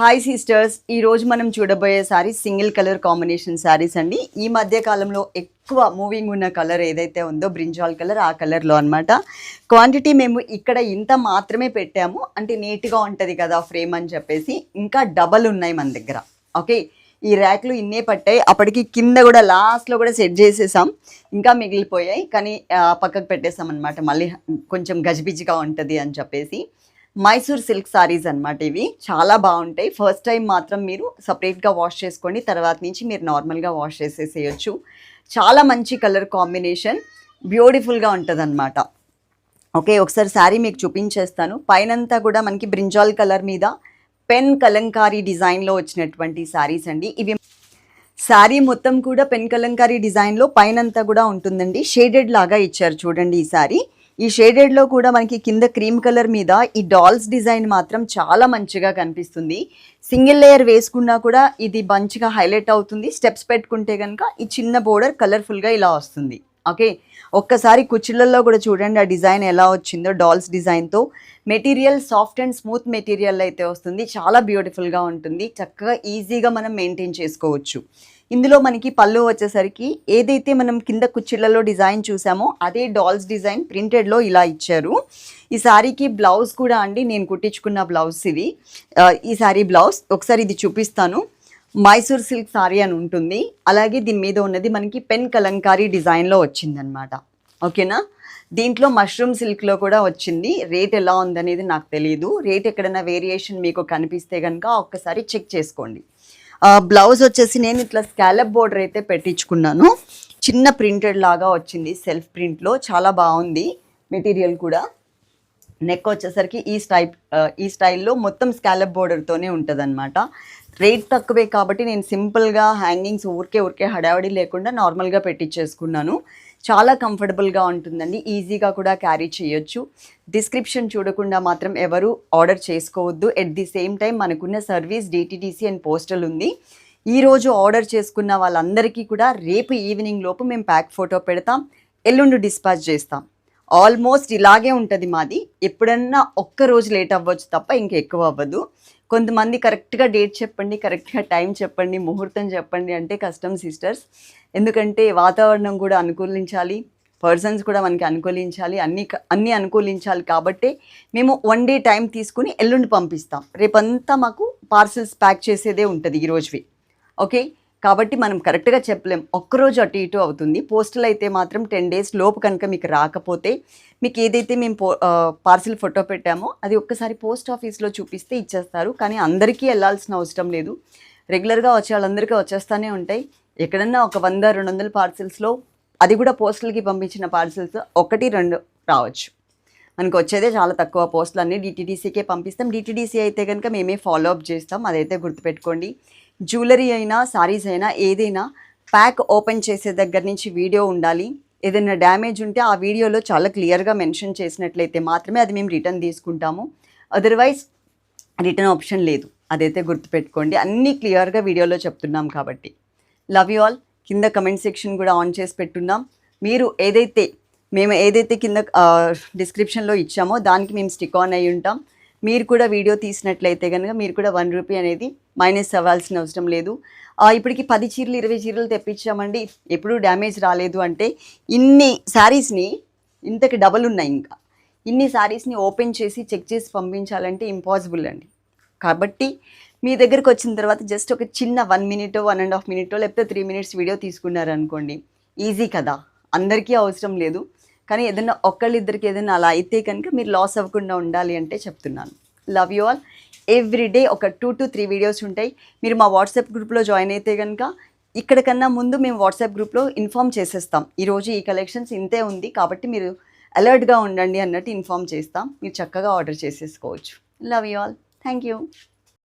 Hi sisters ఈ రోజు మనం చూడబోయే saris single colour combination saris అండి. ఈ మధ్య కాలంలో ఎక్కువ మూవింగ్ ఉన్న కలర్ ఏదైతే ఉందో బ్రింజాల్ కలర్ ఆ కలర్లో అన్నమాట. క్వాంటిటీ మేము ఇక్కడ ఇంత మాత్రమే పెట్టాము. అంటే నీట్గా ఉంటుంది కదా ఫ్రేమ్ అని చెప్పేసి. ఇంకా డబల్ ఉన్నాయి మన దగ్గర. ఓకే ఈ ర్యాక్లు ఇన్నే పట్టాయి. అప్పటికి కింద కూడా లాస్ట్లో కూడా సెట్ చేసేసాం. ఇంకా మిగిలిపోయాయి. కానీ పక్కకు పెట్టేసాం అనమాట మళ్ళీ కొంచెం గజిబిజిగా ఉంటుంది అని చెప్పేసి. మైసూర్ సిల్క్ సారీస్ అనమాట ఇవి. చాలా బాగుంటాయి. ఫస్ట్ టైం మాత్రం మీరు సపరేట్గా వాష్ చేసుకోండి. తర్వాత నుంచి మీరు నార్మల్గా వాష్ చేసేసేయచ్చు. చాలా మంచి కలర్ కాంబినేషన్ బ్యూటిఫుల్గా ఉంటుంది అనమాట ఓకే ఒకసారి శారీ మీకు చూపించేస్తాను. పైనంతా కూడా మనకి బ్రింజాల్ కలర్ మీద పెన్ కలంకారీ డిజైన్లో వచ్చినటువంటి శారీస్ అండి. ఇవి శారీ మొత్తం కూడా పెన్ కలంకారీ డిజైన్లో పైనంతా కూడా ఉంటుందండి. షేడెడ్ లాగా ఇచ్చారు చూడండి ఈ శారీ. ఈ షేడెడ్లో కూడా మనకి కింద క్రీమ్ కలర్ మీద ఈ డాల్స్ డిజైన్ మాత్రం చాలా మంచిగా కనిపిస్తుంది. సింగిల్ లేయర్ వేసుకున్నా కూడా ఇది మంచిగా హైలైట్ అవుతుంది. స్టెప్స్ పెట్టుకుంటే కనుక ఈ చిన్న బోర్డర్ కలర్ఫుల్గా ఇలా వస్తుంది. ఓకే? ఒక్కసారి కుచ్చిళ్ళల్లో కూడా చూడండి ఆ డిజైన్ ఎలా వచ్చిందో డాల్స్ డిజైన్తో material soft and smooth material అయితే వస్తుంది. చాలా బ్యూటిఫుల్గా ఉంటుంది. చక్కగా ఈజీగా మనం మెయింటైన్ చేసుకోవచ్చు. ఇందులో మనకి పళ్ళు వచ్చేసరికి ఏదైతే మనం కింద కుచ్చిళ్ళలో డిజైన్ చూసామో అదే డాల్స్ డిజైన్ ప్రింటెడ్లో ఇలా ఇచ్చారు. ఈ శారీకి బ్లౌజ్ కూడా అండి. నేను కుట్టించుకున్న బ్లౌజ్ ఇది. ఈ శారీ బ్లౌజ్. ఒకసారి ఇది చూపిస్తాను. మైసూర్ సిల్క్ సారీ అని ఉంటుంది. అలాగే దీని మీద ఉన్నది మనకి పెన్ కలంకారీ డిజైన్లో వచ్చిందనమాట ఓకేనా? దీంట్లో మష్రూమ్ సిల్క్లో కూడా వచ్చింది. రేట్ ఎలా ఉందనేది నాకు తెలియదు రేట్ ఎక్కడైనా వేరియేషన్ మీకు కనిపిస్తే కనుక ఒక్కసారి చెక్ చేసుకోండి. బ్లౌజ్ వచ్చేసి నేను ఇట్లా స్కాలప్ బోర్డర్ అయితే పెట్టించుకున్నాను. చిన్న ప్రింటెడ్ లాగా వచ్చింది సెల్ఫ్ ప్రింట్లో. చాలా బాగుంది మెటీరియల్ కూడా. నెక్ వచ్చేసరికి ఈ స్టైప్ ఈ స్టైల్లో మొత్తం స్కాలప్ బోర్డర్తోనే ఉంటుంది అనమాట రేట్ తక్కువే కాబట్టి నేను సింపుల్గా హ్యాంగింగ్స్ ఊరికే ఊరికే హడావడి లేకుండా నార్మల్గా పెట్టించేసుకున్నాను చాలా కంఫర్టబుల్గా ఉంటుందండి. ఈజీగా కూడా క్యారీ చేయొచ్చు. డిస్క్రిప్షన్ చూడకుండా మాత్రం ఎవరు ఆర్డర్ చేసుకోవద్దు. ఎట్ ది సేమ్ టైం మనకున్న సర్వీస్ డిటిడిసి అండ్ పోస్టల్ ఉంది. ఈరోజు ఆర్డర్ చేసుకున్న వాళ్ళందరికీ కూడా రేపు ఈవినింగ్ లోపు మేము ప్యాక్ ఫోటో పెడతాం. ఎల్లుండి డిస్పాచ్ చేస్తాం. ఆల్మోస్ట్ ఇలాగే ఉంటుంది మాది. ఎప్పుడన్నా ఒక్క రోజు లేట్ అవ్వచ్చు తప్ప ఇంక ఎక్కువ అవ్వదు. కొంతమంది కరెక్ట్గా డేట్ చెప్పండి కరెక్ట్గా టైం చెప్పండి ముహూర్తం చెప్పండి అంటే కష్టం సిస్టర్స్ ఎందుకంటే వాతావరణం కూడా అనుకూలించాలి పర్సన్స్ కూడా మనకి అనుకూలించాలి అన్ని అన్నీ అనుకూలించాలి కాబట్టి మేము వన్ డే టైం తీసుకుని ఎల్లుండి పంపిస్తాం. రేపంతా మాకు పార్సల్స్ ప్యాక్ చేసేదే ఉంటుంది ఈ రోజువి. ఓకే కాబట్టి మనం కరెక్ట్గా చెప్పలేం. ఒక్కరోజు అటు ఇటు అవుతుంది. పోస్టల్ అయితే మాత్రం టెన్ డేస్ లోపు కనుక మీకు రాకపోతే మీకు ఏదైతే మేము పో పార్సిల్ ఫోటో పెట్టామో అది ఒక్కసారి పోస్ట్ ఆఫీస్లో చూపిస్తే ఇచ్చేస్తారు. కానీ అందరికీ వెళ్ళాల్సిన అవసరం లేదు. రెగ్యులర్గా వచ్చే వాళ్ళందరికీ వచ్చేస్తూనే ఉంటాయి. ఎక్కడన్నా ఒక వంద రెండు వందల పార్సిల్స్లో అది కూడా పోస్టల్కి పంపించిన పార్సిల్స్ ఒకటి రెండు రావచ్చు. మనకు వచ్చేదే చాలా తక్కువ పోస్టులు. అన్నీ డిటీడీసీకే పంపిస్తాం. డిటీడీసీ అయితే కనుక మేమే ఫాలో అప్ చేస్తాం. అదైతే గుర్తుపెట్టుకోండి. జ్యువెలరీ అయినా సారీస్ అయినా ఏదైనా ప్యాక్ ఓపెన్ చేసే దగ్గర నుంచి వీడియో ఉండాలి. ఏదైనా డ్యామేజ్ ఉంటే ఆ వీడియోలో చాలా క్లియర్గా మెన్షన్ చేసినట్లయితే మాత్రమే అది మేము రిటర్న్ తీసుకుంటాము. అదర్వైజ్ రిటర్న్ ఆప్షన్ లేదు. అదైతే గుర్తుపెట్టుకోండి. అన్నీ క్లియర్గా వీడియోలో చెప్తున్నాం కాబట్టి. Love you all. కింద కమెంట్ సెక్షన్ కూడా ఆన్ చేసి పెట్టున్నాం. మీరు ఏదైతే మేము ఏదైతే కింద డిస్క్రిప్షన్లో ఇచ్చామో దానికి మేము స్టిక్ ఆన్ అయి ఉంటాం మీరు కూడా వీడియో తీసినట్లయితే కనుక మీరు కూడా వన్ రూపీ అనేది మైనస్ అవ్వాల్సిన అవసరం లేదు. ఇప్పటికి పది చీరలు ఇరవై చీరలు తెప్పించామండి. ఎప్పుడూ డ్యామేజ్ రాలేదు అంటే ఇన్ని శారీస్ని ఇంతకి డబల్ ఉన్నాయి ఇంకా. ఇన్ని శారీస్ని ఓపెన్ చేసి చెక్ చేసి పంపించాలంటే ఇంపాసిబుల్ అండి. కాబట్టి మీ దగ్గరకు వచ్చిన తర్వాత జస్ట్ ఒక చిన్న వన్ మినిటో వన్ అండ్ హాఫ్ మినిటో లేకపోతే త్రీ మినిట్స్ వీడియో తీసుకున్నారనుకోండి ఈజీ కదా. అందరికీ అవసరం లేదు. కానీ ఏదైనా ఒకళ్ళిద్దరికి ఏదైనా అలా అయితే కనుక మీరు లాస్ అవ్వకుండా ఉండాలి అంటే చెప్తున్నాను. Love you all every day ఒక టూ టు త్రీ వీడియోస్ ఉంటాయి. మీరు మా వాట్సాప్ గ్రూప్లో జాయిన్ అయితే కనుక ఇక్కడ కన్నా ముందు మేము వాట్సాప్ గ్రూప్లో ఇన్ఫామ్ చేసేస్తాం. ఈరోజు ఈ కలెక్షన్స్ ఇంతే ఉంది కాబట్టి మీరు అలర్ట్గా ఉండండి అన్నట్టు ఇన్ఫామ్ చేస్తాం. మీరు చక్కగా ఆర్డర్ చేసేసుకోవచ్చు. Love you all thank you